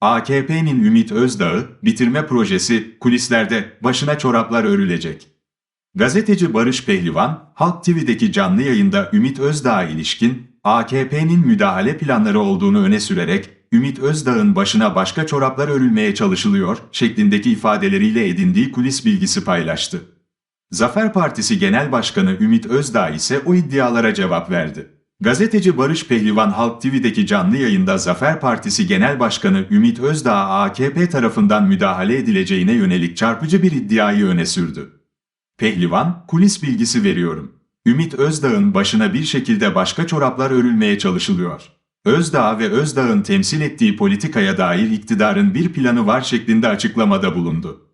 AKP'nin Ümit Özdağ'ı bitirme projesi kulislerde başına çoraplar örülecek. Gazeteci Barış Pehlivan, Halk TV'deki canlı yayında Ümit Özdağ'a ilişkin AKP'nin müdahale planları olduğunu öne sürerek Ümit Özdağ'ın başına başka çoraplar örülmeye çalışılıyor şeklindeki ifadeleriyle edindiği kulis bilgisi paylaştı. Zafer Partisi Genel Başkanı Ümit Özdağ ise o iddialara cevap verdi. Gazeteci Barış Pehlivan Halk TV'deki canlı yayında Zafer Partisi Genel Başkanı Ümit Özdağ AKP tarafından müdahale edileceğine yönelik çarpıcı bir iddiayı öne sürdü. Pehlivan, kulis bilgisi veriyorum. Ümit Özdağ'ın başına bir şekilde başka çoraplar örülmeye çalışılıyor. Özdağ ve Özdağ'ın temsil ettiği politikaya dair iktidarın bir planı var şeklinde açıklamada bulundu.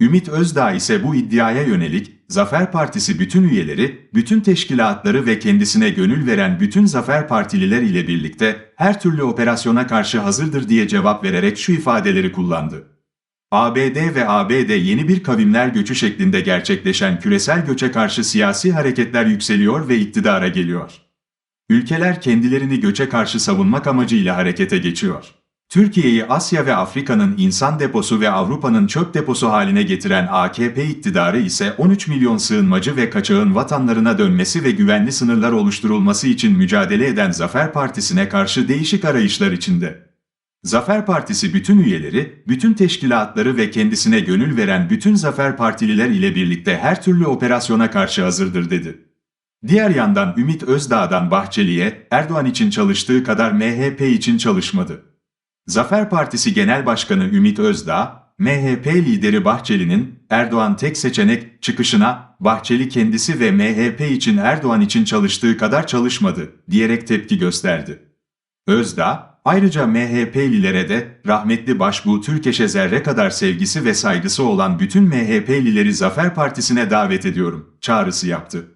Ümit Özdağ ise bu iddiaya yönelik Zafer Partisi bütün üyeleri, bütün teşkilatları ve kendisine gönül veren bütün Zafer Partililer ile birlikte her türlü operasyona karşı hazırdır diye cevap vererek şu ifadeleri kullandı. ABD ve ABD yeni bir kavimler göçü şeklinde gerçekleşen küresel göçe karşı siyasi hareketler yükseliyor ve iktidara geliyor. Ülkeler kendilerini göçe karşı savunmak amacıyla harekete geçiyor. Türkiye'yi Asya ve Afrika'nın insan deposu ve Avrupa'nın çöp deposu haline getiren AKP iktidarı ise 13 milyon sığınmacı ve kaçağın vatanlarına dönmesi ve güvenli sınırlar oluşturulması için mücadele eden Zafer Partisi'ne karşı değişik arayışlar içinde. Zafer Partisi bütün üyeleri, bütün teşkilatları ve kendisine gönül veren bütün Zafer Partililer ile birlikte her türlü operasyona karşı hazırdır dedi. Diğer yandan Ümit Özdağ'dan Bahçeli'ye Erdoğan için çalıştığı kadar MHP için çalışmadı. Zafer Partisi Genel Başkanı Ümit Özdağ, MHP lideri Bahçeli'nin Erdoğan tek seçenek çıkışına Bahçeli kendisi ve MHP için Erdoğan için çalıştığı kadar çalışmadı diyerek tepki gösterdi. Özdağ, ayrıca MHP'lilere de rahmetli Başbuğ Türkeş'e zerre kadar sevgisi ve saygısı olan bütün MHP'lileri Zafer Partisi'ne davet ediyorum çağrısı yaptı.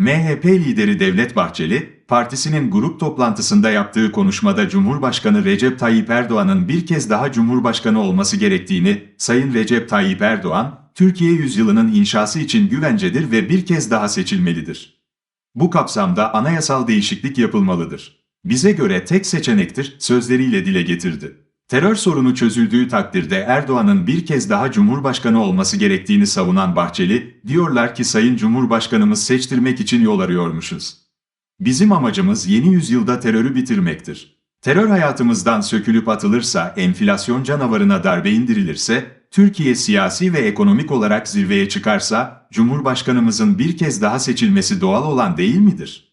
MHP lideri Devlet Bahçeli, partisinin grup toplantısında yaptığı konuşmada Cumhurbaşkanı Recep Tayyip Erdoğan'ın bir kez daha Cumhurbaşkanı olması gerektiğini, Sayın Recep Tayyip Erdoğan, Türkiye yüzyılının inşası için güvencedir ve bir kez daha seçilmelidir. Bu kapsamda anayasal değişiklik yapılmalıdır. Bize göre tek seçenektir sözleriyle dile getirdi. Terör sorunu çözüldüğü takdirde Erdoğan'ın bir kez daha Cumhurbaşkanı olması gerektiğini savunan Bahçeli, diyorlar ki Sayın Cumhurbaşkanımız seçtirmek için yol arıyormuşuz. Bizim amacımız yeni yüzyılda terörü bitirmektir. Terör hayatımızdan sökülüp atılırsa, enflasyon canavarına darbe indirilirse, Türkiye siyasi ve ekonomik olarak zirveye çıkarsa, Cumhurbaşkanımızın bir kez daha seçilmesi doğal olan değil midir?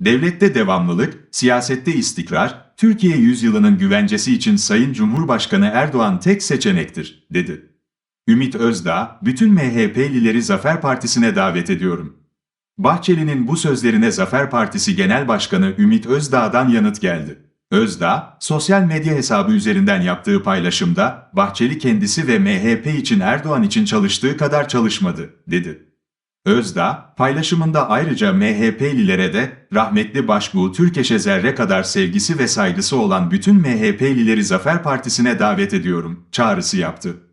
Devlette devamlılık, siyasette istikrar, Türkiye yüzyılının güvencesi için Sayın Cumhurbaşkanı Erdoğan tek seçenektir, dedi. Ümit Özdağ, bütün MHP'lileri Zafer Partisi'ne davet ediyorum. Bahçeli'nin bu sözlerine Zafer Partisi Genel Başkanı Ümit Özdağ'dan yanıt geldi. Özdağ, sosyal medya hesabı üzerinden yaptığı paylaşımda, Bahçeli kendisi ve MHP için Erdoğan için çalıştığı kadar çalışmadı, dedi. Özdağ, paylaşımında ayrıca MHP'lilere de rahmetli Başbuğ Türkeş'e zerre kadar sevgisi ve saygısı olan bütün MHP'lileri Zafer Partisi'ne davet ediyorum çağrısı yaptı.